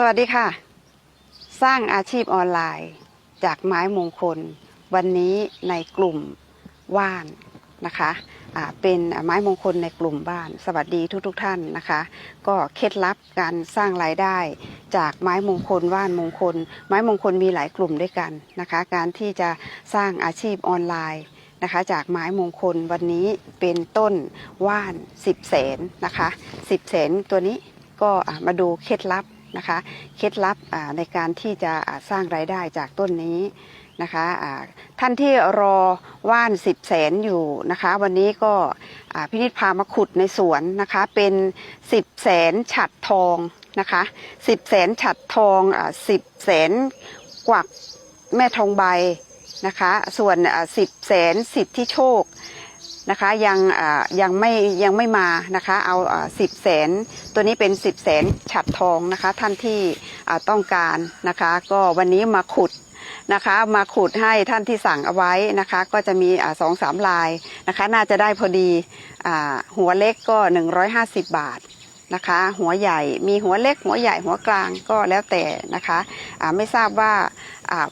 สวัสดีค่ะ สร้างอาชีพออนไลน์ จากไม้มงคล วันนี้ในกลุ่มว่านนะคะเป็นไม้มงคลในกลุ่มบ้าน สวัสดีทุกทท่านนะคะ ก็เคล็ดลับการสร้างรายได้ จากไม้มงคลว่านมงคล ไม้มงคลมีหลายกลุ่มด้วยกันนะคะ การที่จะสร้างอาชีพออนไลน์นะคะจากไม้มงคลวันนี้เป็นต้นว่าน 10แสนนะคะ 10แสนตัวนี้ก็มาดูเคล็ดลับ นะคะ เคล็ดลับในการที่จะสร้างรายได้จากต้นนี้นะคะท่านที่รอว่านสิบแสนอยู่นะคะ วันนี้ก็พินิจพามาขุดในสวนนะคะเป็นสิบแสนฉัดทองนะคะสิบแสนฉัดทองสิบแสนกวักแม่ทองใบนะคะ ส่วนสิบแสนสิทธิโชค นะคะยังอ่ายังไม่ยังไม่มานะคะเอาสิบแสนตัวนี้เป็นสิบแสนฉัดทองนะคะ ท่านที่อ่าต้องการนะคะ ก็วันนี้มาขุดนะคะมาขุดให้ท่านที่สั่งเอาไว้นะคะ ก็จะมีอ่าสองสามลายนะคะ น่าจะได้พอดีอ่าหัวเล็กก็ 150 บาท นะคะ หัวใหญ่มีหัวเล็กหัวใหญ่หัวกลางก็แล้วแต่นะคะไม่ทราบว่า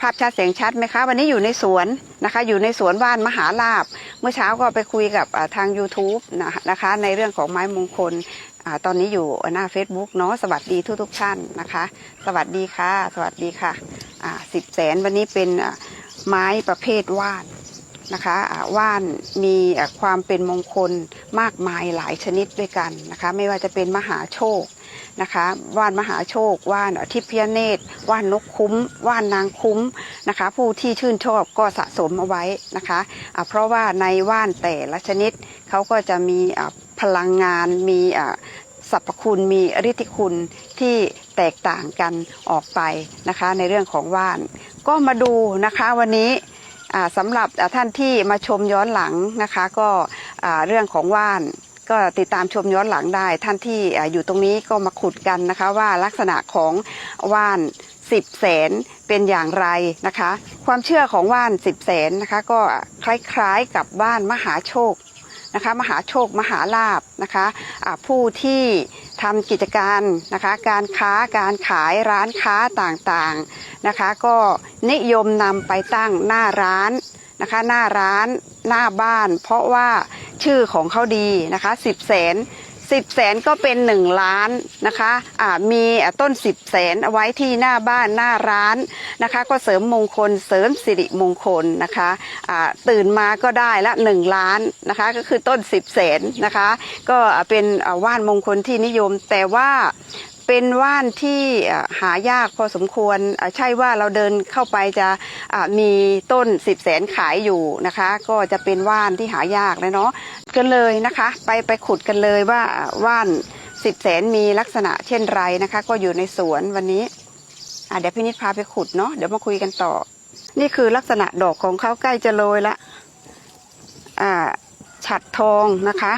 ภาพชัดเสียงชัดไหมคะ วันนี้อยู่ในสวนนะคะ อยู่ในสวนบ้านมหาลาบ เมื่อเช้าก็ไปคุยกับทาง YouTube นะคะ ในเรื่องของไม้มงคลอตอนนี้อยู่หน้า Facebook เนาะสวัสดีทุกทุกๆท่านนะคะ สวัสดีค่ะ สวัสดีค่ะสิบแสนวันนี้เป็นไม้ประเภทว่านนะคะว่านมีความเป็นมงคล มากมายหลายชนิดด้วยกันนะคะ ไม่ว่าจะเป็นมหาโชคนะคะว่านมหาโชคว่านทิพยเนตรว่านนกคุ้มว่านนางคุ้มนะคะ ผู้ที่ชื่นชอบก็สะสมเอาไว้นะคะอ่าเพราะว่าในว่านแต่ละชนิดเขาก็จะมีพลังงานมีสรรพคุณมีฤทธิคุณที่แตกต่างกันออกไปนะคะ ในเรื่องของว่าน ก็มาดูนะคะวันนี้สำหรับท่านที่มาชมย้อนหลังนะคะ ก็ เรื่องของว่านก็ติดตามชมย้อนหลังได้ ท่านที่อยู่ตรงนี้ก็มาขุดกันนะคะว่าลักษณะของว่านสิบแสนเป็นอย่างไรนะคะ ความเชื่อของว่านสิบแสนนะคะ ก็คล้ายๆกับว่านมหาโชคนะคะมหาโชคมหาลาบนะคะผู้ที่ทำกิจการนะคะการค้าการขายร้านค้าต่างๆนะคะ ก็นิยมนำไปตั้งหน้าร้านนะคะหน้าร้านหน้าบ้าน เพราะว่า ชื่อของเขาดีนะคะสิบแสนสิบแสนก็เป็นหนึ่งล้านนะคะอ่ามีต้นสิบแสนเอาไว้ที่หน้าบ้านหน้าร้านนะคะ ก็เสริมมงคลเสริมสิริมงคลนะคะอ่าตื่นมาก็ได้ละหนึ่งล้านนะคะ ก็คือต้นสิบแสนนะคะ ก็เป็นว่านมงคลที่นิยมแต่ว่า เป็นว่านที่หายากพอสมควรใช่ว่าเราเดินเข้าไปจะมีต้นสิบแสนขายอยู่นะคะ ก็จะเป็นว่านที่หายากเลยเนาะกันเลยนะคะ ไปไปขุดกันเลยว่าว่านสิบแสนมีลักษณะเช่นไรนะคะ ก็อยู่ในสวนวันนี้เดี๋ยวพี่นิดพาไปขุดเนาะเดี๋ยวมาคุยกันต่อ นี่คือลักษณะดอกของเขาใกล้จะโรยละอ่าฉัดทองนะคะ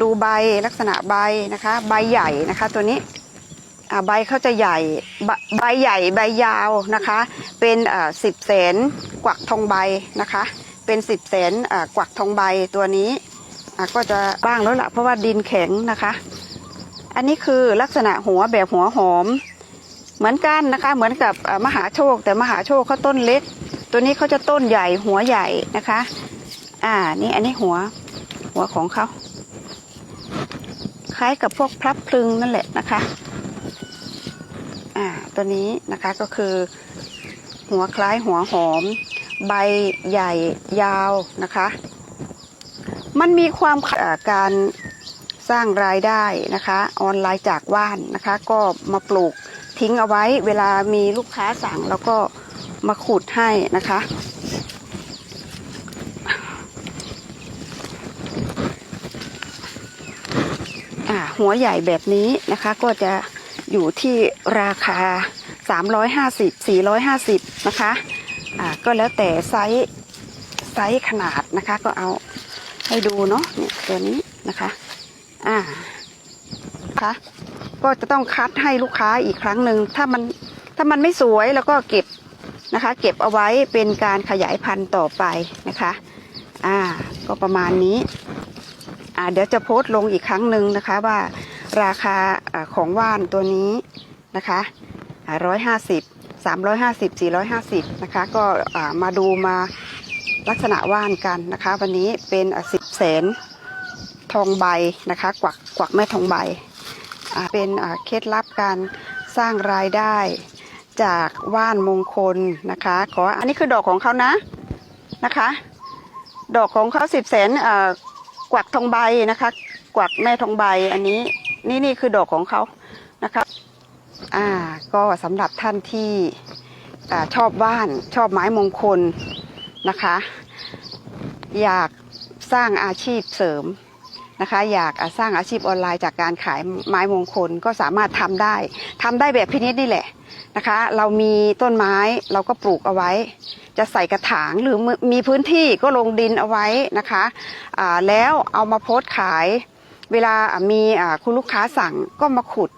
ดูใบลักษณะใบนะคะ ใบใหญ่นะคะตัวนี้ อ่าใบเขาจะใหญ่ใบใบใหญ่ใบยาวนะคะ เป็นอ่าสิบแสนกวักทองใบนะคะ เป็นสิบแสนอ่ากวักทองใบตัวนี้อะก็จะบ้างแล้วละเพราะว่าดินแข็งนะคะ อันนี้คือลักษณะหัวแบบหัวหอม เหมือนกันนะคะ เหมือนกับอะมหาโชคแต่มหาโชคเขาต้นเล็ก ตัวนี้เขาจะต้นใหญ่หัวใหญ่นะคะ อ่านี่อันนี้หัวหัวของเขาคล้ายกับพวกพลับพลึงนั่นแหละนะคะ ตัวนี้นะคะก็คือ หัวคล้ายหัวหอม ใบใหญ่ยาวนะคะ มันมีความการสร้างรายได้นะคะ ออนไลน์จากว่านนะคะ ก็มาปลูกทิ้งเอาไว้ เวลามีลูกค้าสั่งแล้วก็มาขุดให้นะคะ หัวใหญ่แบบนี้นะคะก็จะ อยู่ที่ราคา 350 450 นะคะ อ่าก็แล้วแต่ไซส์ไซส์ขนาดนะคะก็เอาให้ดูเนาะเนี่ยตัวนี้นะคะ อ่าคะก็จะต้องคัดให้ลูกค้าอีกครั้งหนึ่งถ้ามันถ้ามันไม่สวยแล้วก็เก็บนะคะ เก็บเอาไว้เป็นการขยายพันธุ์ต่อไปนะคะ อ่า ก็ประมาณนี้ อ่า เดี๋ยวจะโพสต์ลงอีกครั้งหนึ่งนะคะว่า ราคาของว่านตัวนี้นะคะร้อยห้าสิบสามร้อยห้าสิบสี่ร้อยห้าสิบนะคะ ก็มาดูมาลักษณะว่านกันนะคะ วันนี้เป็นสิบแสนทองใบนะคะ กวักกวักแม่ทองใบ เป็นเคล็ดลับการสร้างรายได้จากว่านมงคลนะคะ ขออันนี้คือดอกของเขานะนะคะ ดอกของเขาสิบแสนกวักทองใบนะคะ กวักแม่ทองใบอันนี้ นี่นี่คือดอกของเขานะคะอ่าก็สำหรับท่านที่อชอบว่านชอบไม้มงคลนะคะ อยากสร้างอาชีพเสริมนะคะ อยากสร้างอาชีพออนไลน์จากการขายไม้มงคลก็สามารถทำได้ทำได้แบบพินิจนี่แหละนะคะ เรามีต้นไม้เราก็ปลูกเอาไว้ จะใส่กระถางหรือมีพื้นที่ก็ลงดินเอาไว้นะคะอ่าแล้วเอามาโพสต์ขาย เวลามีคุณลูกค้าสั่งก็มาขุด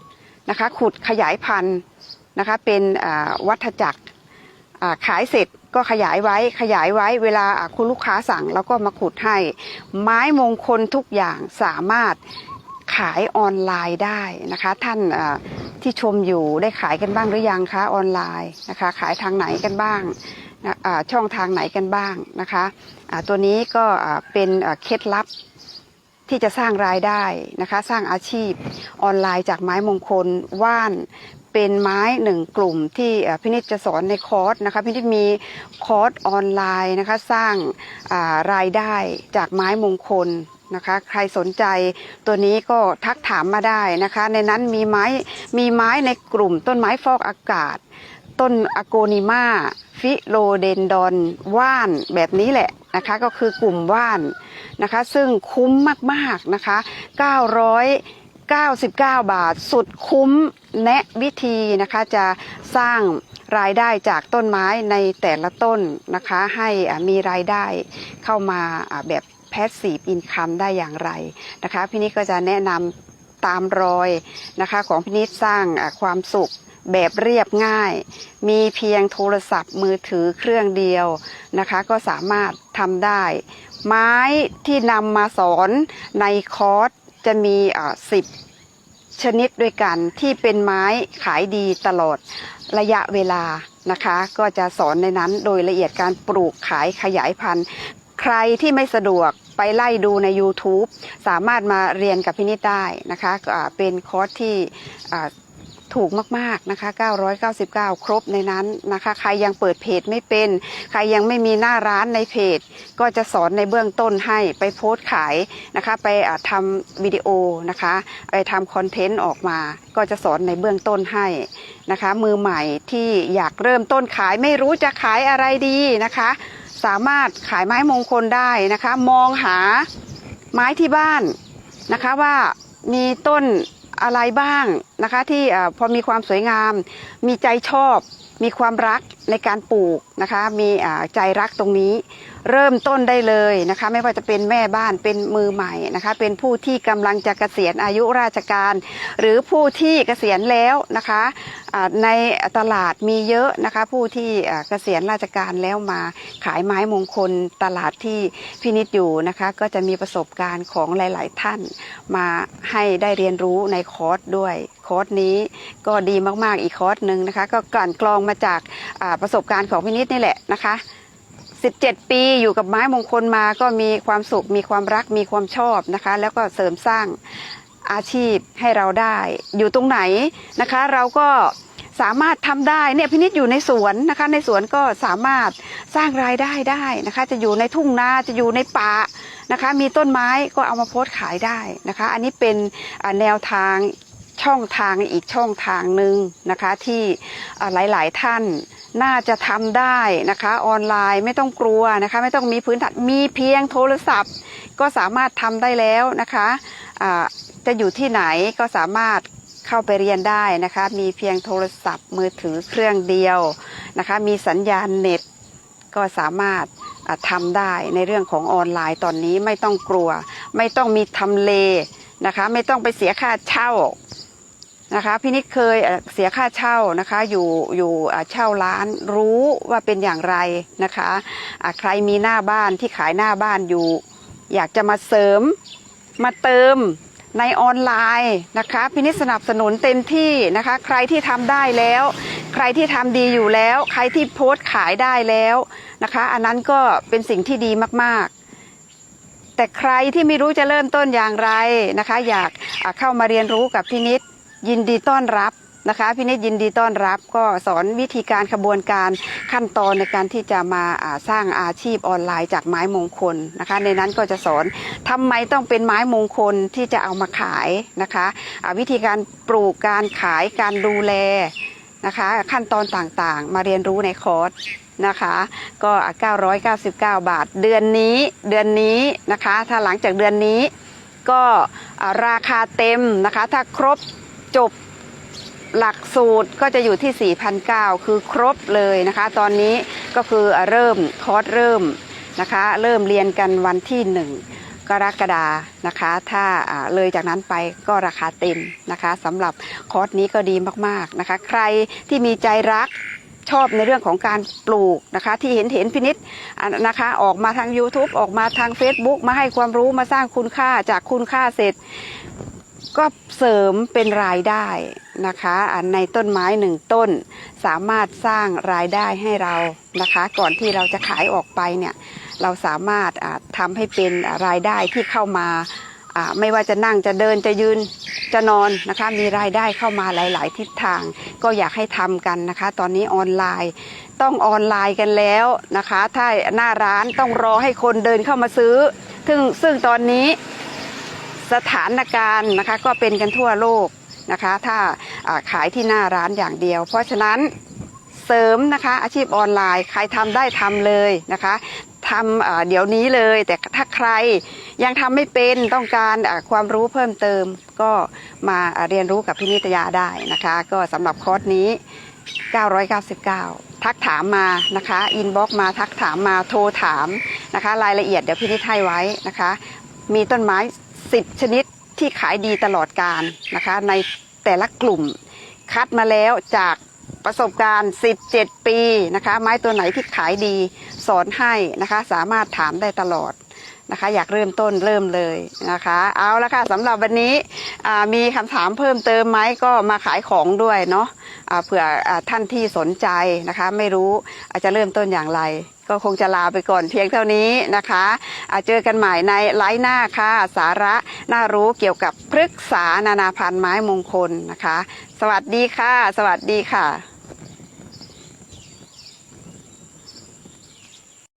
นะคะ ขุดขยายพันธุ์นะคะ เป็นวัฏจักรขายเสร็จก็ขยายไว้ขยายไว้เวลาคุณลูกค้าสั่งแล้วก็มาขุดให้ ไม้มงคลทุกอย่างสามารถขายออนไลน์ได้นะคะ ท่านที่ชมอยู่ได้ขายกันบ้างหรือยังคะออนไลน์นะคะ ขายทางไหนกันบ้างช่องทางไหนกันบ้างนะคะตัวนี้ก็เป็นเคล็ดลับ ที่จะสร้างรายได้นะคะ สร้างอาชีพออนไลน์จากไม้มงคลว่านเป็นไม้หนึ่งกลุ่มที่เอ่อพินิจจะสอนในคอร์สนะคะพินิจมีคอร์สออนไลน์นะคะสร้างารายได้จากไม้มงคลนะคะ ใครสนใจตัวนี้ก็ทักถามมาได้นะคะ ในนั้นมีไม้มีไม้ในกลุ่มต้นไม้ฟอกอากาศ ต้นอโกนิมาฟิโลเดนดอนว่านแบบนี้แหละ นะคะก็คือกลุ่มว่านนะคะ ซึ่งคุ้มมากๆนะคะ 999 บาท สุดคุ้มแนะวิธีนะคะจะสร้างรายได้จากต้นไม้ในแต่ละต้นนะคะ ให้มีรายได้เข้ามาแบบแพสซีฟอินคัมได้อย่างไรนะคะ พี่นิดก็จะแนะนำตามรอยนะคะของพี่นิดสร้างความสุข แบบเรียบง่าย มีเพียงโทรศัพท์มือถือเครื่องเดียวนะคะ ก็สามารถทำได้ ไม้ที่นำมาสอนในคอร์สจะมีสิบชนิดด้วยกันที่เป็นไม้ขายดีตลอดระยะเวลานะคะ ก็จะสอนในนั้นโดยละเอียดการปลูกขายขยายพันธุ์ ใครที่ไม่สะดวกไปไล่ดูใน YouTube สามารถมาเรียนกับพินิจได้นะคะเป็นคอร์สที่ ถูกมากๆนะคะ 999 ครบในนั้นนะคะ ใครยังเปิดเพจไม่เป็น ใครยังไม่มีหน้าร้านในเพจ ก็จะสอนในเบื้องต้นให้ไปโพสต์ขายนะคะ ไปอ่าทำวิดีโอนะคะ ไปทำคอนเทนต์ออกมา ก็จะสอนในเบื้องต้นให้นะคะ มือใหม่ที่อยากเริ่มต้นขายไม่รู้จะขายอะไรดีนะคะ สามารถขายไม้มงคลได้นะคะ มองหาไม้ที่บ้านนะคะว่ามีต้น อะไรบ้างนะคะที่พอมีความสวยงาม มีใจชอบ มีความรักในการปลูกนะคะ มีใจรักตรงนี้ เริ่มต้นได้เลยนะคะ ไม่ว่าจะเป็นแม่บ้านเป็นมือใหม่นะคะ เป็นผู้ที่กำลังจะเกษียณอายุราชการ หรือผู้ที่เกษียณแล้วนะคะในตลาดมีเยอะนะคะ ผู้ที่เกษียณราชการแล้วมาขายไม้มงคลตลาดที่พินิจอยู่นะคะ ก็จะมีประสบการณ์ของหลาย ๆ ท่านมาให้ได้เรียนรู้ในคอร์สด้วยคอร์สนี้ก็ดีมาก ๆ อีกคอร์สหนึ่งนะคะ ก็กลั่นกรองมาจากประสบการณ์ของพินิจนี่แหละนะคะ 17 ปีอยู่กับไม้มงคลมาก็มีความสุข มีความรักมีความชอบนะคะ แล้วก็เสริมสร้างอาชีพให้เราได้ อยู่ตรงไหนนะคะ เราก็สามารถทำได้เนี่ยพินิจอยู่ในสวนนะคะ ในสวนก็สามารถสร้างรายได้ได้นะคะ จะอยู่ในทุ่งนาจะอยู่ในป่านะคะ มีต้นไม้ก็เอามาโพสต์ขายได้นะคะ อันนี้เป็นแนวทาง ช่องทางอีกช่องทางหนึ่งนะคะที่อ่าหลาย ๆ ท่านน่าจะทำได้นะคะออนไลน์ไม่ต้องกลัวนะคะไม่ต้องมีพื้นฐานมีเพียงโทรศัพท์ ก็สามารถทำได้แล้วนะคะอ่าจะอยู่ที่ไหนก็สามารถเข้าไปเรียนได้นะคะมีเพียงโทรศัพท์มือถือเครื่องเดียวนะคะมีสัญญาณเน็ตก็สามารถทำได้ในเรื่องของออนไลน์ตอนนี้ไม่ต้องกลัว ไม่ต้องมีทำเลนะคะไม่ต้องไปเสียค่าเช่า นะคะพี่นิดเคยเสียค่าเช่านะคะอยู่อยู่เช่าร้านรู้ว่าเป็นอย่างไรนะคะอ่าใครมีหน้าบ้านที่ขายหน้าบ้านอยู่ อยากจะมาเสริมมาเติมในออนไลน์นะคะพี่นิสนับสนุนเต็มที่นะคะ ใครที่ทำได้แล้ว ใครที่ทำดีอยู่แล้ว ใครที่โพสต์ขายได้แล้วนะคะ อันนั้นก็เป็นสิ่งที่ดีมากๆ แต่ใครที่ไม่รู้จะเริ่มต้นอย่างไรนะคะ อยากเข้ามาเรียนรู้กับพี่นิด ยินดีต้อนรับนะคะพี่นิดยินดีต้อนรับก็สอนวิธีการขบวนการขั้นตอนในการที่จะมาสร้างอาชีพออนไลน์จากไม้มงคลนะคะ ในนั้นก็จะสอนทำไมต้องเป็นไม้มงคลที่จะเอามาขายนะคะวิธีการปลูกการขายการดูแลนะคะ ขั้นตอนต่างๆ มาเรียนรู้ในคอร์สนะคะก็ 999 บาท เดือนนี้เดือนนี้นะคะ ถ้าหลังจากเดือนนี้ก็ราคาเต็มนะคะถ้าครบ จบหลักสูตรก็จะอยู่ที่ 4,900 คือครบเลยนะคะ ตอนนี้ก็คือเริ่มคอร์สเริ่มนะคะ เริ่มเรียนกันวันที่ 1 กรกฎานะคะ ถ้าเลยจากนั้นไปก็ราคาเต็มนะคะสำหรับคอร์สนี้ก็ดีมากๆนะคะ ใครที่มีใจรักชอบในเรื่องของการปลูกนะคะ ที่เห็นเห็นพินิษนะคะออกมาทาง YouTube ออกมาทาง Facebook มาให้ความรู้มาสร้างคุณค่าจากคุณค่าเสร็จ ก็เสริมเป็นรายได้นะคะในต้นไม้หนึ่งต้น สามารถสร้างรายได้ให้เรานะคะ ก่อนที่เราจะขายออกไปเนี่ยเราสามารถอ่าทำให้เป็นรายได้ที่เข้ามาอ่าไม่ว่าจะนั่งจะเดินจะยืนจะนอนนะคะ มีรายได้เข้ามาหลาย ๆ ทิศทาง ก็อยากให้ทำกันนะคะ ตอนนี้ออนไลน์ต้องออนไลน์กันแล้วนะคะ ถ้าหน้าร้านต้องรอให้คนเดินเข้ามาซื้อ ซึ่งซึ่งตอนนี้ สถานการณ์นะคะก็เป็นกันทั่วโลกนะคะ ถ้าาขายที่หน้าร้านอย่างเดียว เพราะฉะนั้นเสริมนะคะอาชีพออนไลน์ ใครทำได้ทำเลยนะคะทำเดี๋ยวนี้เลย แต่ถ้าใครยังทำไม่เป็นต้องการาความรู้เพิ่มเติม ก็มาาเรียนรู้กับพี่นิตยาได้นะคะ ก็สำหรับคอร์สนี้ 999 ทักถามมานะคะอินบ็อกมาทักถามมาโทรถามนะคะ รายละเอียดเดี๋ยวพี่นิดให้ไว้นะคะ มีต้นไม้ 10 ชนิดที่ขายดีตลอดการนะคะ ในแต่ละกลุ่ม คัดมาแล้วจากประสบการณ์ 17 ปีนะคะ ไม้ตัวไหนที่ขายดีสอนให้นะคะ สามารถถามได้ตลอดนะคะ อยากเริ่มต้นเริ่มเลยนะคะ เอาละค่ะสำหรับวันนี้มีคำถามเพิ่มเติมไหมก็มาขายของด้วยเนาะอ่าเผื่ออท่านที่สนใจนะคะ ไม่รู้อาจจะเริ่มต้นอย่างไร ก็คงจะลาไปก่อนเพียงเท่านี้นะคะอ่าเจอกันใหม่ในไลฟ์หน้าค่ะ สาระน่ารู้เกี่ยวกับพฤกษานานาพันธุ์ไม้มงคลนะคะ สวัสดีค่ะ สวัสดีค่ะ